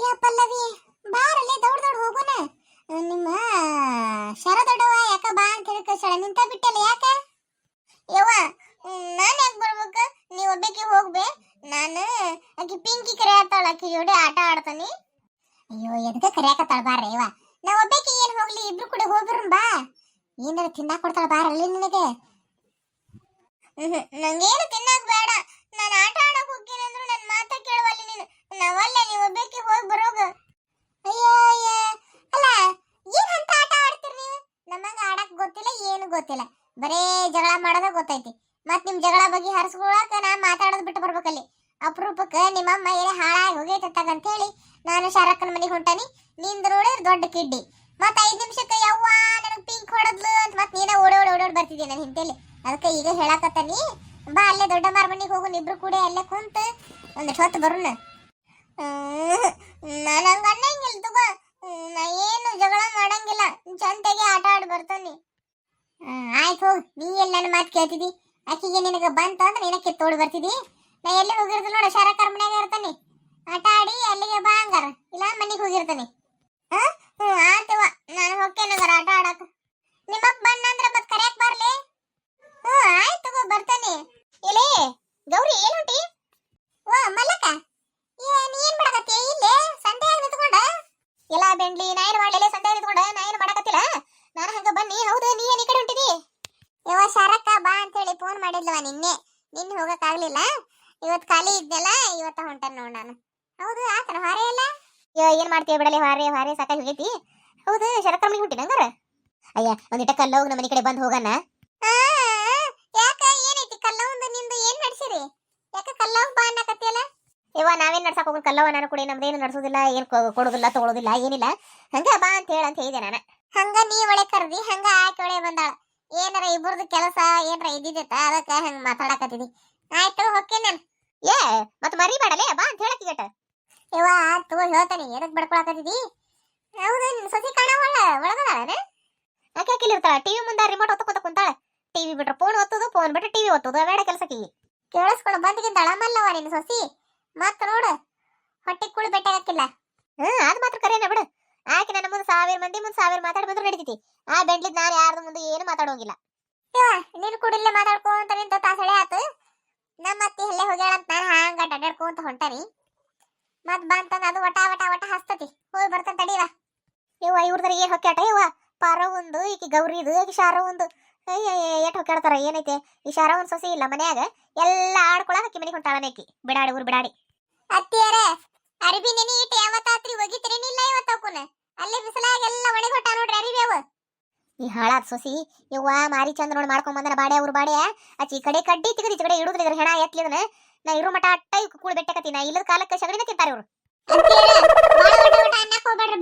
ಯಾ ಪಲ್ಲವಿ, ಬಾರಲ್ಲೇ ದೌಡ್ ದೌಡ್ ಹೋಗೋಣ. ನಿಮ್ಮ ಶರದೊಡವ ಯಾಕ ಬಾ ಅಂತ ಹೇಳಿ ನಿಂತ ಬಿಟ್ಟಲ್ಲ ಯಾಕ? ಯವ್ವ ನಾನು ಯಾಕೆ ಬರ್ಬೇಕು? ನೀ ಒಬ್ಬಾಕಿ ಹೋಗ್ಬೇ. ನಾನು, ಆಕಿ ಪಿಂಕಿ ಕರೆಯತ್ತಾಳ ಆಕಿ ಜೋಡಿ ಆಟ ಆಡ್ತಾನಿ. ಅಯ್ಯೋ ಎದಕ್ಕೆ ಕರೆಯಕತ್ತಾಳ ಬಾರ ಯವ್ವ. ನಾ ಒಬ್ಬಾಕಿ ಏನು ಹೋಗ್ಲಿ, ಇಬ್ರು ಕೂಡ ಹೋಗ್ಬರೋಣ ಬಾ. ಏನಾರ ತಿನ್ನಾಕ ಕೊಡ್ತಾಳ ಬಾರಲ್ಲಿ ನಿನಗೆ? ನಂಗೇನು ತಿನ್ನಕ್ ಬೇಡ. ನಾನು ಆಟ ಆಡಕ್ ಹೋಗ್ತೀನಿ ಅಂದ್ರು ನನ್ನ ಮಾತ ಕೇಳುವಲ್ಲಿ ನೀನು. ನಾವಲ್ಲ ನೀವು ಬರೋಗ. ಅಯ್ಯೋ ಅಲ್ಲ, ಏನ್ ಆಟ ಆಡ್ತೀರಿ ನೀವು? ನಮಗ ಆಡಕ್ ಗೊತ್ತಿಲ್ಲ, ಏನು ಗೊತ್ತಿಲ್ಲ. ಬರೇ ಜಗಳ ಮಾಡೋದ ಗೊತ್ತೈತಿ. ಮತ್ ನಿಮ್ ಜಗಳ ಬಗ್ಗೆ ಹರಿಸ್ಕೊಳಕ ನಾ ಮಾತಾಡೋದ್ ಬಿಟ್ಟು ಬರ್ಬೇಕಲ್ಲಿ. ಅಪರೂಪಕ್ಕ ನಿಮ್ಮಮ್ಮ ಏನೇ ಹಾಳಾಗಿ ಹೋಗೈತತ್ತಾಗ ಅಂತ ಹೇಳಿ ನಾನು ಶಾರಕ್ಕನ ಮನೆಗೆ ಹೊಂಟಾನಿ. ನಿಂದ ನೋಡಿದ್ರೆ ದೊಡ್ಡ ಕಿಡ್ಡಿ. ಮತ್ತೆ ಐದ್ ನಿಮಿಷಕ್ಕೆ ಯವ್ವ, ನನಗ್ ಪಿಂಕ್ ಹೊಡದ್ಲು ಅಂತ ಮತ್ ನೀನ ಓಡಿ ಓಡಿ ಓಡ ಬರ್ತಿದ್ದೆ ನನ್ನ ಹಿಂತೆಲಿ? ಅದಕ್ಕೆ ಈಗ ಹೇಳಾಕತ್ತಾನಿ. ಬಾ ಅಲ್ಲೇ ದೊಡ್ಡ ಮಾರ್ ಮನೆಗೆ ಹೋಗು ಇಬ್ರು ಕೂಡ ಅಲ್ಲೇ ಕುಂತ ಒಂದು ಹೊತ್ತು ಬರೋಣ ನಾನು ಹಂಗ ಏನು ಜಗಳ ಮಾಡಂಗಿಲ್ಲ. ಚಂತೆಗೆ ಆಟ ಆಡಿ ಬರ್ತಾನೆ. ಆಯ್ತು ಹೋಗ್. ನೀ ಎಲ್ಲಿ ನನ್ನ ಮಾತು ಕೇಳ್ತಿದಿ? ಆಕಿಗೆ ನಿನಗೆ ಬಂತ ಅಂದ್ರೆ ನಿನ ಕಿತ್ತೋಡಿ ಬರ್ತಿದಿ. ನಾ ಎಲ್ಲಿ ಹೋಗಿರ್ತೀನಿ ನೋಡ, ಶಾರಕಾರ ಮನ್ಯಾಗ ಇರ್ತಾನೆ. ಆಟ ಆಡಿ ಅಲ್ಲಿಗೆ ಬಾ ಹಂಗಾರ. ಇಲ್ಲ ಮನೆಗೆ ಹೋಗಿರ್ತಾನೆ. ಹ್ಞೂ ಆತವ ನಾನು ಹೋಗ್ತೇನಂಗಾರ ಆಟ ಆಡಕ. ನಿಮ್ಮಪ್ಪ ಬಂದ ಅಂದ್ರೆ ಮತ್ತೆ ಕರೆಯಕ್ ಬರ್ಲಿ? ಹ್ಞೂ ಆಯ್ತು ತಗೋ, ಬರ್ತಾನೆ. ಇಲ್ಲೇ ಗೌರಿ, ಏನು ಹೊಂಟಿ? ಓ, ಮಲ್ಲಕ್ಕ. ಏ, ನೀ ಏನ್ ಮಾಡಕತ್ತಿ? ಇಲ್ಲೇ ಸಂತೆ ನಿಂತ್ಕೊಂಡ? ಇಲ್ಲ ಬೆಂಡ್ಲಿ, ನಾ ಏನ್ ಮಾಡ್ಲಿಲ್ಲ ಸಂತೆ ನಿಂತ್ಕೊಂಡ? ನಾ ಏನ್ ಮಾಡಕತ್ತಿಲ್ಲ? ನಾನು ಹಂಗ ಬನ್ನಿ. ಹೌದು, ನೀ ಏನ್ ಈ ಕಡೆ ಹೊಂಟಿದಿ? ಇವ ಶಾರಕ್ಕ, ಬಾ ಅಂತ ಹೇಳಿ ಫೋನ್ ಮಾಡಿದ್ಲವ ನಿನ್ನೆ. ನಿನ್ನೆ ಹೋಗಕ್ ಆಗ್ಲಿಲ್ಲ. ಇವತ್ ಖಾಲಿ ಇದ್ನಲ್ಲ, ಇವತ್ತ ಹೊಂಟನ್ ನೋಡ್ ನಾನು. ಹೌದು, ಆತನ ಹಾರೆ ಎಲ್ಲ? ಅಯ್ಯೋ, ಏನ್ ಮಾಡ್ತೀಯ ಬಿಡಲಿ, ಹಾರೆ ಹಾರೆ, ಸಾಕಾಗಿ ಹೋಗೈತಿ. ಹೌದು ಶರಕ ಮನೆಗೆ ಹುಟ್ಟಿದ ಹಂಗಾರ? ಅಯ್ಯ ಒಂದಿಟ ಹೋಗಿ ನಮ್ಮ ಕಡೆ ಬಂದ್ ಹೋಗಣ. ಯಾಕ? ಏನೈತಿ ಕಲ್ಲವಂದು ನಿಂದು ಏನ್ ನಡ್ಸಿರಿ? ಯಾಕ ಕಲ್ಲ ಬಾ ಅನ್ನಕತ್ತಿಯಲ್ಲ? ಇವ ನಾವೇನ್ ನಡ್ಸಕ್ ಹೋಗೋಣ ಕಲ್ಲವ ನಾನು ಕೂಡ ನಮ್ದೇನು ನಡ್ಸೋದಿಲ್ಲ, ಏನ್ ಕೊಡೋದಿಲ್ಲ, ತಗೊಳೋದಿಲ್ಲ, ಏನಿಲ್ಲ. ಹಂಗ ಬಾ ಅಂತ ಹೇಳ ಅಂತ ಹೇಳಿದೆ ನಾನು. ಹಂಗ ನೀ ಒಳೆ ಕರ್ದಿ, ಹಂಗ ಆಕೆ ಒಳೆ ಬಂದಾಳ. ಏನಾರ ಇಬ್ಬರದು ಕೆಲಸ, ಏನಾರ ಇದ್ದಿದ್ದೈತ ಅದಕ್ಕ ಹಂಗ ಮಾತಾಡಕತ್ತಿದಿ. ಆಯ್ತು ಹೊಕ್ಕೆ ನಾನು. ಏ, ಮತ್ತೆ ಮರಿ ಮಾಡಲೇ ಬಾ ಅಂತ ಹೇಳಕ್ ಗಟ ಇವ ತಗೋ, ಹೇಳ್ತಾನೆ, ಎದಕ್ ಬಡ್ಕೊಳಕತ್ತಿದಿ? ಹೌದು ಸೊಸಿ ಕಾಣವಲ್ಲ ಒಳಗದಾಳನ? ಆಕೆ ಆಕೆ ಇರ್ತಾಳ ಟಿವಿ ಮುಂದೆ ರಿಮೋಟ್ ಹೊತ್ತಕೊಂತ ಕುಂತಾಳ. ಟಿವಿ ಬಿಟ್ರೆ ಫೋನ್ ಒತ್ತೋದು ಫೋನ್ ಬಿಟ್ರೆ ಟಿವಿ ಒತ್ತೋದು ಬೇಡ ಕೆಲಸಕ್ಕೆ. ಕೇಳಿಸ್ಕೊಂಡು ಬಂದಿಗಿದ್ದಾಳ ಮಲ್ಲವ ನಿನ್ ಸೊಸಿ? ಮತ್ತ ನೋಡು ಹೊಟ್ಟೆ ಕುಳು ಬೆಟ್ಟಾಗಿಲ್ಲ ಹ್ಮ್ ಅದ್ ಮಾತ್ರ ಕರೇನ ಬಿಡು. ಆಕೆ ನನ್ನ ಮುಂದೆ ಸಾವಿರ ಮಂದಿ ಮುಂದೆ ಸಾವಿರ ಮಾತಾಡಿ ಬಂದ್ರು ನಡೀತೈತಿ. ಆ ಬೆಂಡ್ಲಿದ್ ನಾನು ಯಾರ್ದು ಮುಂದೆ ಏನು ಮಾತಾಡೋಂಗಿಲ್ಲ. ನೀನು ಕುಡಿಲ್ಲ ಮಾತಾಡ್ಕೊಂತ ನಿಂತ ತಾಸಳೆ ಆತು. ನಮ್ಮ ಅತ್ತಿ ಎಲ್ಲೇ ಹೋಗ್ಯಾಳ ಅಂತ ನಾನು ಹಾಂಗ ಅಡ್ಡಾಡ್ಕೊಂತ ಹೊಂಟಾನಿ. ಮತ್ ಬಂತಂದ ಅದು ವಟ ವಟ ವಟ ಹಸ್ತತಿ. ಹೋಗಿ ಬರ್ತಾನ ತಡೀವ ಇವ. ಇವ್ರದ್ರ ಏನ್ ಹೊಕ್ಕಾಟ ಇವ ಪಾರ ಒಂದು ಈಕಿ ಗೌರಿದು ಈಕಿ ಶಾರ ಒಂದು ಎಟ್ ಹೊಕ್ಕಾಡ್ತಾರ ಏನೈತೆ? ಈ ಶಾರ ಒಂದ್ ಸೊಸಿ ಇಲ್ಲ ಮನ್ಯಾಗ. ಎಲ್ಲ ಆಡ್ಕೊಳಕ್ ಅಕ್ಕಿ ಮನೆಗೆ ಹೊಂಟಾಳನೇಕಿ ಬಿಡಾಡಿ ಊರು ಬಿಡಾಡಿ. ಅತ್ತಿಯರ ಅರಿಬಿ ನೆನಿ ಇಟ್ಟು ಯಾವತ್ತಾತ್ರಿ ಒಗಿತಿರೇನಿಲ್ಲ ಇವತ್ತಕ್ಕೂನ ಅಲ್ಲೇ ಬಿಸಿಲಾಗೆಲ್ಲ ಎಲ್ಲ ಹೊಟ್ಟ ನೋಡ್ರಿ ಅರಿವಿ ಅವ. ಈ ಹಾಳಾದ ಸೊಸಿ ಇವ್ವ ಮಾರಿ ಚಂದ ನೋಡಿ ಮಾಡ್ಕೊಂಡ್ ಬಂದನ ಬಾಡೆ ಅವ್ರ ಬಾಡೆ ಆಚಿ ಈ ಕಡೆ ಕಡ್ಡಿ ತೆಗದಿ ಈ ಕಡೆ ಇಡುದ್ರಿ ಇದ್ರ ಹೆಣ ಎತ್ಲಿದನ ನಾ ಇರು ಮಟ ಅಟ್ಟ ಇವ್ ಕೂಳ್ ಬೆಟ್ಟಕತಿ ನಾ ಇಲ್ಲದ ಕಾಲಕ್ಕೆ ಶಗಡಿನ ತಿಂತಾರೆ ಇವ್ರು.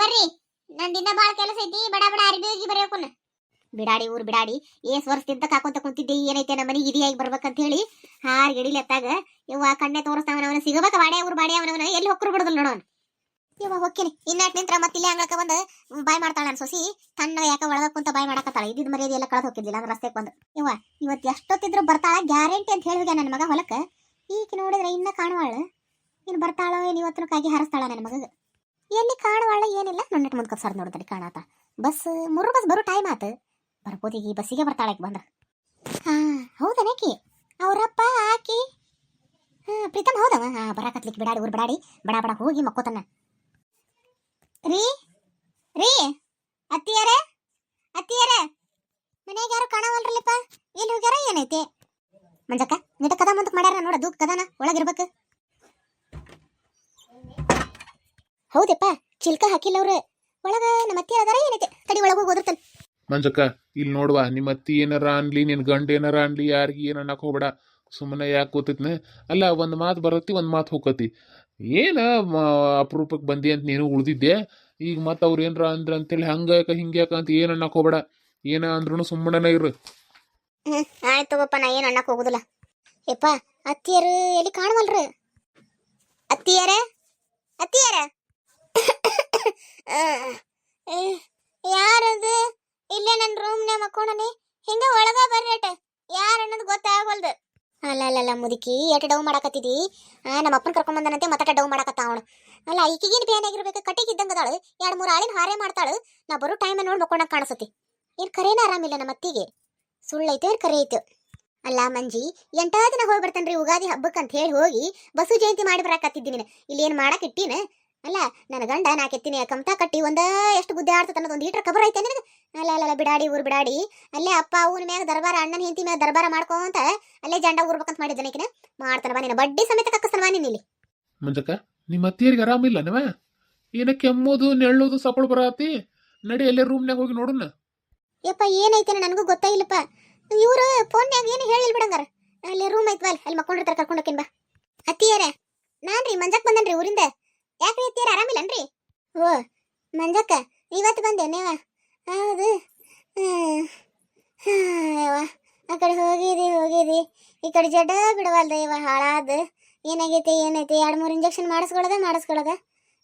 ಬರ್ರಿ. ನಂದಿನ ಬಾಳ ಕೆಲಸ ಐತಿ, ಬಡ ಬಡ ಅರಿಬಿ ಹೋಗಿ ಬರೆಯೋಕುನ. ಬಿಡಾಡಿ ಊರ್ ಬಿಡಾಡಿ ಏಸ್ ವರ್ಷದಿಂದ ಕಾಕೊಂತ ಕುಂತಿದ್ದೆ, ಏನೈತೆ ನಮ್ಮ ಮನೆಗೆ ಇದಿಯಾಗಿ ಬರ್ಬೇಕಂತ ಹೇಳಿ ಹಾರ್ ಗಿಡಿಲಿ ಎತ್ತಾಗ ಇವ ಕಣ್ಣೆ ತೋರಿಸ್ತಾವನ ಅವನ ಸಿಗಬೇಕ ಬಾಡೆ ಊರ್ ಬಾಡೆ ಅವನವನ, ಎಲ್ಲಿ ಹೊಕ್ಕರು ಬಿಡುದಿಲ್ಲ ನೋಡೋನ್ ಇವ ಹೊಕ್ಕಿನಿ, ಇನ್ನಾಟ್ ನಿಂತ್ರ ಮತ್ತೆ ಇಲ್ಲೇ ಅಂಗಳಕ್ಕೆ ಬಂದು ಬಾಯ್ ಮಾಡ್ತಾಳ ಸೊಸಿ ತನ್ನ ಯಾಕ ಒಳಗ ಕುಂತ ಬಾಯ್ ಮಾಡಕತ್ತಾಳ, ಇದ್ದಿದ್ ಮರ್ಯಾದೆ ಎಲ್ಲ ಕಳೆದು ಹೋಗಿದ್ದಿಲ್ಲ ಅಂದ್ರೆ ರಸ್ತೆಗೆ ಬಂದು. ಇವ ಇವತ್ತು ಎಷ್ಟೊತ್ತಿದ್ರು ಬರ್ತಾಳ, ಗ್ಯಾರಂಟಿ ಅಂತ ಹೇಳಿದ ನನ್ನ ಮಗ ಹೊಲಕ್ಕೆ? ಈಗ ನೋಡಿದ್ರೆ ಇನ್ನ ಕಾಣುವಾಳ. ಇನ್ನು ಬರ್ತಾಳೋ ಏನ್ ಇವತ್ತು ಕಾಗಿ ಹಾರಿಸ್ತಾಳ ನನ್ನ ಮಗಗೆ? ಎಲ್ಲಿ ಕಾಣುವಾಳ ಏನಿಲ್ಲ ನನ್ನ ಮುಂದೆ ಸರ್ ನೋಡಿದ್ರೆ ಕಾಣಾತ. ಬಸ್ ಮೂರು ಬಸ್ ಬರೋ ಟೈಮ್ ಆತು. ಬರ್ಬೋದು ಈಗ ಈ ಬಸ್ಸಿಗೆ ಬರ್ತಾಳೆ ಬಂದ್ರ ಹಾ ಹೌದನೇಕಿ ಅವರಪ್ಪ, ಆಕಿ? ಹಾ, ಪ್ರೀತಮ್ ಹೌದವ? ಹಾ ಬರಾಕತ್ಲಿಕ್ಕೆ ಬಿಡಾಡಿ, ಊರ್ ಬಿಡಾಡಿ, ಬಡ ಬಡ ಹೋಗಿ ಮಕ್ಕೋತನ. ರೀ ರೀ, ಅತ್ತಿಯರೇ ಅತ್ತಿಯರೇ, ಮನೆಯಾಗ ಯಾರು ಕಾಣವಲ್ರಲ್ಲಪ್ಪ? ಎಲ್ಲಿ ಹೋಗ್ಯಾರ, ಏನೈತೆ? ಮಂಜಕ್ಕ ನಿಟ ಕದ ಮುಂದಕ್ಕೆ ಮಾಡ್ಯಾರ ನೋಡ, ದೂಕ್ ಕದನ ಒಳಗಿರ್ಬೇಕು ಹೌದಪ್ಪ, ಚಿಲ್ಕ ಹಾಕಿಲ್ಲ ಅವ್ರು. ಒಳಗ ನಮ್ಮ ಅತ್ತಿಯರ ಅದಾರ, ಏನೈತೆ? ತಡಿ ಒಳಗೆ ಹೋಗಿ ಓದಿರ್ತಾನೆ. ಮಂಜಕ್ಕ ಇಲ್ಲಿ ನೋಡುವ, ನಿಮ್ಮ ಅತ್ತಿ ಏನಾರ ಅನ್ಲಿ, ನಿನ್ ಗಂಡ ಏನಾರ ಅನ್ಲಿ, ಯಾರಿಗೆ ಏನು ಅನ್ನಕ್ಕೆ ಹೋಗ್ಬೇಡ. ಸುಮ್ಮನೆ ಯಾಕೆ ಕೂತಿತ್ನ ಅಲ್ಲ, ಒಂದು ಮಾತು ಬರತ್ತಿ, ಒಂದು ಮಾತು ಹೋಗತಿ ಏನು ಅಪರೂಪಕ್ಕೆ ಬಂದಿ ಅಂತ ನೀನು ಉಳ್ದಿದ್ದೆ? ಈಗ ಮತ್ತೆ ಅವ್ರು ಏನರ ಅಂದ್ರ ಅಂತೇಳಿ ಹಂಗ್ಯಾಕ ಹಿಂಗ್ಯಾಕ ಅಂತ ಏನು ಅನ್ನಕ್ಕೆ ಹೋಗ್ಬೇಡ. ಏನ ಅಂದ್ರೂ ಸುಮ್ಮನೆ ಇರು. ಆಯ್ತು ತಗೋಪ್ಪ, ನಾ ಏನು ಅನ್ನಕ್ಕೆ ಯಪ್ಪ, ಅತ್ತಿಯರು ಎಲ್ಲಿ ಕಾಣವಲ್ರು? ಅತ್ತಿಯರೇ? ಅತ್ತಿಯರ ಯಾರದು ಇಲ್ಲೇ ನನ್ನ ರೂಮ್ನೇ ಮಕ್ಕೊಂಡನಿ ಹಿಂಗ ಒಳಗ ಬರ್ರಟ. ಯಾರ ಅನ್ನೋದು ಗೊತ್ತಾಗಲ್ದು ಅಲ್ಲ ಮುದುಕಿ ಎಟ್ ಡೌ ಮಾಡಕತ್ತಿದಿ? ಆ, ನಮ್ಮ ಅಪ್ಪನ ಕರ್ಕೊಂಡ್ ಬಂದನಂತೆ ಮತ್ತ ಡೌ ಮಾಡಕತ್ತ ಅವನು. ಅಲ್ಲ, ಈಕಿಗೇನು ಬ್ಯಾನ್ ಆಗಿರ್ಬೇಕು? ಕಟ್ಟಿಗೆ ಇದ್ದಂಗ ಅದಾಳು ಎರಡು, ಮೂರು ಆಳಿನ ಹಾರೇ ಮಾಡ್ತಾಳು. ನಾ ಬರೋ ಟೈಮ್ ನೋಡಿ ಮಕ್ಕೊಂಡಂಗ ಕಾಣಿಸತಿ ಏನ್ ಕರೇನ ಆರಾಮಿಲ್ಲ ನಮ್ಮ ಅತ್ತಿಗೆ? ಸುಳ್ಳೈತೆ ಏನ್ ಕರೆ ಅಲ್ಲ, ಮಂಜಿ ಎಂಟಾ ದಿನ ಹೋಗಿ ಬರ್ತೇನ್ರಿ ಉಗಾದಿ ಹಬ್ಬಕ್ಕೆ ಅಂತ ಹೇಳಿ ಹೋಗಿ ಬಸು ಜಯಂತಿ ಮಾಡಿ ಬರಾಕತ್ತಿದ್ದೀನಿ ಇಲ್ಲಿ ಏನು ಮಾಡಕ್ಕೆ ಇಟ್ಟಿನ? ಅಲ್ಲ ನನ್ನ ಗಂಡ ನಾ ಕೆತ್ತಿನಿ ಕಮತಾ ಕಟ್ಟಿ ಒಂದ ಎಷ್ಟು ಬುದ್ಧಿ ಆಡ್ತದ ಅನ್ನೋದು ಒಂದು ಹೀಟ್ರ ಖಬರ್ ಐತೆ ನಿನಗೆ? ಅಲ್ಲ ಅಲ್ಲ ಬಿಡಾಡಿ ಊರ್ ಬಿಡಾಡಿ. ಅಲ್ಲೇ ಅಪ್ಪ ಅವನ ಮ್ಯಾಗ ದರ್ಬಾರ ಅಣ್ಣನ ಹೆಂಡತಿ ಮ್ಯಾಗ ದರ್ಬಾರ ಮಾಡ್ಕೊಂತ ಅಲ್ಲೇ ಜಂಡ ಊರ್ಬೇಕಂತ ಮಾಡಿದ್ದಾನೆ ಈಕಿನ. ಮಾಡ್ತಾನ ಬಾ ನಿನ್ನ ಬಡ್ಡಿ ಸಮೇತ ಕಕ್ಕಸ್ತಾನ ಬಾ ನೀನ್ ಇಲ್ಲಿ. ಮಂಜಕ್ಕ ನಿಮ್ಮ ಅತ್ತಿಯರಿಗೆ ಆರಾಮಿಲ್ಲ ನವ? ಏನ ಕೆಮ್ಮೋದು ನೆಳ್ಳೋದು ಸಪಳ ಬರತಿ? ನಡಿ ಅಲ್ಲೇ ರೂಮ್ನಾಗ ಹೋಗಿ ನೋಡೋಣ ಯಪ್ಪ ಏನೈತೆ ನನಗೂ ಗೊತ್ತಾಗಿಲ್ಲಪ್ಪ ಇವ್ರು ಫೋನ್ಯಾಗ ಏನು ಹೇಳಿಲ್ಲ ಬಿಡಂಗಾರ. ಅಲ್ಲಿ ರೂಮ್ ಐತವಲ್ಲ ಅಲ್ಲಿ ಕರ್ಕೊಂಡೋಕಿನ ಕರ್ಕೊಂಡು ಹೋಕಿನ್ ಬಾ. ರೀ ನಾನ್ರಿ ಮಂಜಕ್ ಬಂದನ್ರಿ ಊರಿಂದ? ಯಾಕ್ರಿ ಅತ್ತಿಯಾರ ಆರಾಮಿಲ್ಲನ್ರಿ? ಓ, ಮಂಜಕ್ಕ, ಇವತ್ತು ಬಂದೆ ನೀವ. ಹೌದು. ಆ ಕಡೆ ಹೋಗಿದಿ ಹೋಗಿದಿ ಈ ಕಡೆ ಜಡ ಬಿಡವಲ್ದ ಇವ ಹಾಳಾದ. ಏನಾಗೈತಿ, ಏನೈತಿ? ಎರಡು ಮೂರು ಇಂಜೆಕ್ಷನ್ ಮಾಡಿಸ್ಕೊಳ್ಳೋದ ಮಾಡಿಸ್ಕೊಳ್ಳೋದ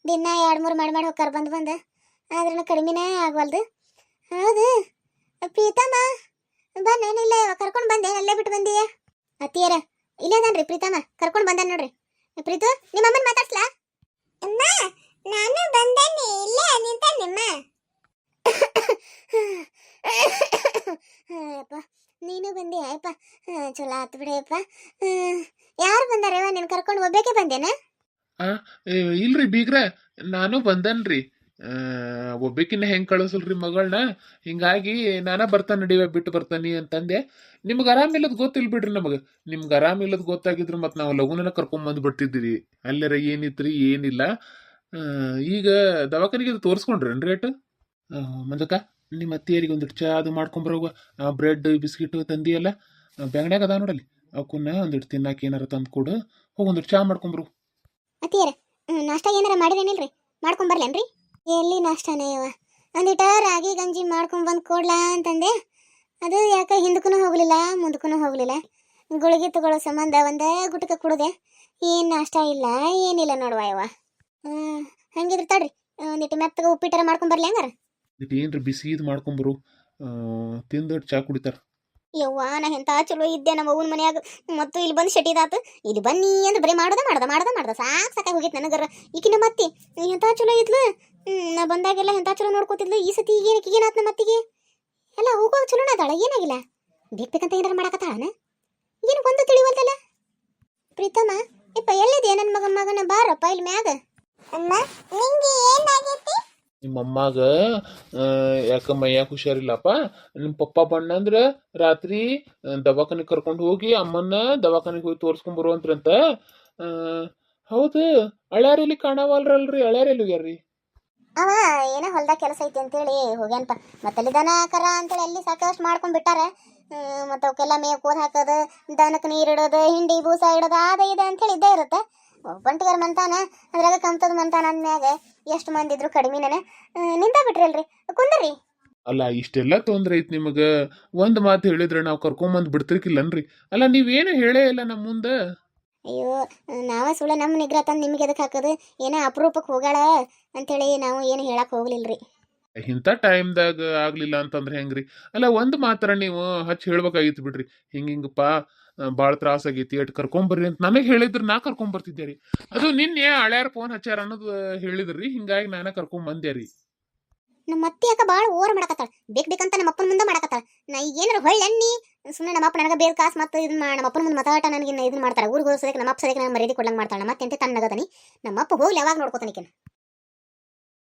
ದಿನ ಎರಡು ಮೂರು ಮಾಡಿ ಮಾಡಿ ಹೋಗ್ಕಾರ ಬಂದು ಬಂದು. ಆದ್ರೂ ಕಡಿಮೆನೇ ಆಗವಲ್ದು. ಹೌದು. ಪ್ರೀತಮ್ಮ ಬನ್ನೇನಿಲ್ಲ ಕರ್ಕೊಂಡು ಬಂದೆ. ಅಲ್ಲೇ ಬಿಟ್ಟು ಬಂದೀಯ? ಅತ್ತಿಯರ ಇಲ್ಲೇ ಇಲ್ಲದನ್ರಿ ಪ್ರೀತಮ್ಮ? ಕರ್ಕೊಂಡು ಬಂದ ನೋಡ್ರಿ. ಪ್ರೀತು ನಿಮ್ಮ ಅಮ್ಮನ ಮಾತಾಡ್ಸ್ಲಾ? ಅಮ್ಮ ನಾನು ಬಂದೇನೆ ಇಲ್ಲೇ ನಿಂತ ನಿಮ್ಮ ಅಪ್ಪ ನೀನು ಬಂದೆ ಅಯ್ಯಪ್ಪ. ಚಲೋ ಆತು ಬಿಡಪ್ಪ ಯಾರು ಬಂದಾರವ ನೀನು ಕರ್ಕೊಂಡು ಹೋಗ್ಬೇಕೆ ಬಂದೇನಾ? ಇಲ್ರಿ ಬೀಗ್ರ ನಾನು ಬಂದನ್ರಿ. ಒಬ್ಬಾಕಿನ್ನ ಹೆಂಗ್ ಕಳಿಸಲ್ರಿ ಮಗಳನ್ನ? ಹಿಂಗಾಗಿ ನಾನ ಬರ್ತಾನೆ ನಡಿವೆ ಬಿಟ್ಟು ಬರ್ತಾನಿ ಅಂತಂದೆ. ನಿಮ್ಗೆ ಆರಾಮಿಲ್ಲದ ಗೊತ್ತಿಲ್ಲ ಬಿಡ್ರಿ ನಮಗೆ. ನಿಮ್ಗೆ ಆರಾಮಿಲ್ಲದ ಗೊತ್ತಾಗಿದ್ರು ಮತ್ತೆ ನಾವು ಲಗುನನ ಕರ್ಕೊಂಡ್ ಬಂದ್ ಬಿಡ್ತಿದ್ದೀರಿ ಅಲ್ಲರ ಏನಿತ್ರಿ, ಏನಿಲ್ಲ. ಈಗ ದವಾಖಾನಿಗೆ ತೋರಿಸ್ಕೊಂಡ್ರಿ ತೋರಿಸ್ಕೊಂಡ್ರೇನ್ರಿ ರೇಟ್ ಮಂಜಕ್ಕ ನಿಮ್ಮ ಅತ್ತಿಯರಿಗೆ ಒಂದಿಟ್ಟು ಚಾ ಅದು ಮಾಡ್ಕೊಂಬರೋಗ ಬ್ರೆಡ್ ಬಿಸ್ಕಿಟ್ ತಂದಿಯಲ್ಲ ಬೆಂಗಣ್ಯಾಗ ಅದ ನೋಡಲಿ ಅವಕ್ಕನ್ನ ಒಂದಿಟ್ಟು ತಿನ್ನಾಕ ಏನಾರ ತಂದು ಕೊಡು. ಹೋಗಿ ಒಂದಿಟ್ಟು ಚಾ ಮಾಡ್ಕೊಂಬರು. ಅತ್ತಿಯರ, ನಾಷ್ಟ ಏನಾರ ಮಾಡಿರೇನಿಲ್ರಿ ಮಾಡ್ಕೊಂಡ್ ಬರ್ಲೇನ್ರಿ? ಎಲ್ಲಿ ನಾಷ್ಟನೇ ಇವ? ಒಂದಿಟ ರಾಗಿ ಗಂಜಿ ಮಾಡ್ಕೊಂಡ್ ಬಂದ್ ಕೊಡ್ಲಾ ಅಂತಂದೆ. ಅದು ಯಾಕೆ ಹಿಂದಕ್ಕೂ ಹೋಗಲಿಲ್ಲ ಮುಂದಕ್ಕೂ ಹೋಗಲಿಲ್ಲ. ಗುಳಿಗೆ ತಗೊಳ್ಳೋ ಸಂಬಂಧ ಒಂದೇ ಗುಟಕ ಕುಡಿದೆ. ಏನ್ ನಾಷ್ಟ ಇಲ್ಲ, ಏನಿಲ್ಲ ನೋಡುವ ಇವ. ಹಂಗಿದ್ರೆ ತಡ್ರಿ. ಒಂದಿಟ್ಟು ಮೆತ್ತಗ ಉಪ್ಪಿಟ್ಟರ ಮಾಡ್ಕೊಂಡ್ ಬರ್ಲಿ ಹಂಗಾರ. ಏನ್ರಿ ಬಿಸಿ ಇದು ಮಾಡ್ಕೊಂಬರು ತಿಂದು ಚಾ ಕುಡಿತಾರ. ಯವ್ವ, ನಾ ಎಂತ ಚಲೋ ಇದ್ದೆ ನಮ್ಮ ಅವ್ವನ ಮನ್ಯಾಗ. ಮತ್ತು ಇಲ್ಲಿ ಬಂದು ಶೆಟ್ಟಿದಾತು ಇಲ್ಲಿ ಬನ್ನಿ ಅಂದ್ರೆ ಬರೀ ಮಾಡದ ಮಾಡದ ಮಾಡದ, ಮಾಡ್ದ. ಸಾಕ್ ಸಾಕಾಗಿ ಹೋಗಿತ್ತು ನನಗರ. ಈಕಿನ ಮತ್ತಿ ಎಂತ ಚಲೋ ಇದ್ಲು? ನಾ ಬಂದಾಗೆಲ್ಲ ಎಂತ ಚಲೋ ನೋಡ್ಕೋತಿದ್ಲು? ಈ ಸತಿ ಏನಾತ್ ನಮ್ಮ ಮತ್ತಿಗೆ? ಎಲ್ಲ ಹೋಗುವಾಗ ಚಲೋನ ಅದಾಳ? ಏನಾಗಿಲ್ಲ? ಬೇಕ್ ಬೇಕಂತ ಏನಾರ ಮಾಡಕತ್ತಾಳನ? ಏನು ಒಂದು ತಿಳಿವಲ್ದಲ್ಲ? ಪ್ರೀತಮ್ಮ, ಇಪ್ಪ ಎಲ್ಲಿದೆ ನನ್ನ ಮಗ, ಮಗನ ಬಾರಪ್ಪ ಇಲ್ಲಿ ಮ್ಯಾಗ? ಅಮ್ಮ, ನಿಂಗೆ ಏನಾಗೈತಿ ನಿಮ್ಮ ಅಮ್ಮಾಗ ಆ, ಯಾಕ ಮೈಯಾಗ ಹುಷಾರಿಲ್ಲಪ್ಪ? ನಿಮ್ಮ ಪಪ್ಪ ಬಣ್ಣ ಅಂದ್ರೆ ರಾತ್ರಿ ದವಾಖಾನಿಗೆ ಕರ್ಕೊಂಡು ಹೋಗಿ ಅಮ್ಮನ್ನ ದವಾಖಾನಿಗೆ ಹೋಗಿ ತೋರ್ಸ್ಕೊಂಬರುವಂತ್ರಂತ ಹೌದು. ಅಳ್ಯಾರಲ್ಲಿ ಕಾಣವಲ್ರಲ್ರಿ? ಅಳ್ಯಾರಲ್ಲಿ ಹೋಗ್ಯಾರ್ರಿ? ಅವ ಏನೋ ಹೊಲ್ದಾಗ ಕೆಲಸ ಐತಿ ಅಂತೇಳಿ ಹೋಗ್ಯಾನಪ್ಪ ಮತ್ತಲ್ಲಿ ದನ ಕರ ಅಂತೇಳಿ ಅಲ್ಲಿ ಸಾಕಷ್ಟು ಮಾಡ್ಕೊಂಡ್ ಬಿಟ್ಟಾರ. ಮತ್ತೆ ಅವಕ್ಕೆಲ್ಲ ಮೇವು ಕೋದ್ ಹಾಕೋದು ದನಕ್ಕೆ ನೀರು ಇಡೋದು ಹಿಂಡಿ ಬೂಸ ಇಡೋದು ಅದ ಇದೆ ಅಂತೇಳಿ ಇದ್ದೇ ಇರುತ್ತೆ. ಬಂಟಿಗಾರ ಮಂತಾನ? ಅದ್ರಾಗ ಕಂತದ ಮಂತಾನ ಅಂದ್ಮ್ಯಾಗ ಎಷ್ಟು ಮಂದಿ ಇದ್ರು ಕಡಿಮೆನ ನಿಂತ ಬಿಟ್ರಲ್ರಿ ಕುಂದ್ರಿ. ಅಲ್ಲ ಇಷ್ಟೆಲ್ಲ ತೊಂದ್ರೆ ಐತಿ ನಿಮಗ. ಒಂದ್ ಮಾತು ಹೇಳಿದ್ರೆ ನಾವು ಕರ್ಕೊಂಬಂದು ಬಿಡ್ತಿರ್ಕಿಲ್ಲನ್ರಿ. ಅಲ್ಲ ನೀವೇನು ಹೇಳೇ ಇಲ್ಲ ನಮ್ಮ ಮುಂದೆ? ಅಯ್ಯೋ ನಾವ ಸುಳ್ಳೆ ನಮ್ಮ ನಿಗ್ರಹ ತಂದು ನಿಮ್ಗೆ ಅದಕ್ಕೆ ಹಾಕೋದು? ಏನೋ ಅಪರೂಪಕ್ಕೆ ಹೋಗಾಳ ಅಂತೇಳಿ ನಾವು ಏನು ಹೇಳಕ್ ಹೋಗ್ಲಿಲ್ರಿ. ಇಂಥ ಟೈಮ್ದಾಗ ಆಗಲಿಲ್ಲ ಅಂತಂದ್ರೆ ಹೆಂಗ್ರಿ? ಅಲ್ಲ ಒಂದು ಮಾತ್ರ ನೀವು ಹಚ್ಚಿ ಹೇಳ್ಬೇಕಾಗಿತ್ತು ಬಿಡ್ರಿ. ಹಿಂಗ ಹಿಂಗಪ್ಪ ಭಾಳ ತ್ರಾಸ ಆಗೈತಿ ಅಟ್ ಕರ್ಕೊಂಬರ್ರಿ ಅಂತ ನನಗೆ ಹೇಳಿದ್ರು, ನಾ ಕರ್ಕೊಂಬರ್ತಿದ್ದೆ ರೀ. ಅದು ನಿನ್ನೆ ಹಳ್ಯಾರ ಫೋನ್ ಹಚ್ಚಾರ ಅನ್ನೋದು ಹೇಳಿದ್ರಿ, ಹಿಂಗಾಗಿ ನಾನ ಕರ್ಕೊಂಬಂದೆ ರೀ. ನಮ್ಮ ಅತ್ತೆ ಯಾಕ ಭಾಳ ಓವರ್ ಮಾಡಕತ್ತಾಳ. ಬೇಕ್ ಬೇಕಂತ ನಮ್ಮ ಅಪ್ಪನ ಮುಂದೆ ಮಾಡಕತ್ತಾಳ. ನಾ ಈಗ ಏನಾರ ಹೊಳ್ಳಿ ಅನ್ನಿ ಸುಮ್ಮನೆ ನಮ್ಮ ಅಪ್ಪ ನನಗೆ ಬೇರೆ ಕಾಸು ಮತ್ತೆ ಇದನ್ನ ನಮ್ಮ ಅಪ್ಪನ ಮುಂದೆ ಮತಾಟ ನನಗೆ ಇದನ್ನ ಮಾಡ್ತಾರೆ ಊರಿಗೆ ಹೋಗೋಸದಕ್ಕೆ ನಮ್ಮ ಅಪ್ಪ ಸದಕ್ಕೆ ನಾನು ಮರ್ಯಾದೆ ಕೊಡ್ಲಂಗೆ ಮಾಡ್ತಾಳೆ. ಮತ್ತೆ ಎಂತೆ ತನ್ನಗದನಿ ನಮ್ಮ ಅಪ್ಪ ಹೋಗ್ಲಿ ಯಾವಾಗ ನೋಡ್ಕೋತಾನಿಕೆ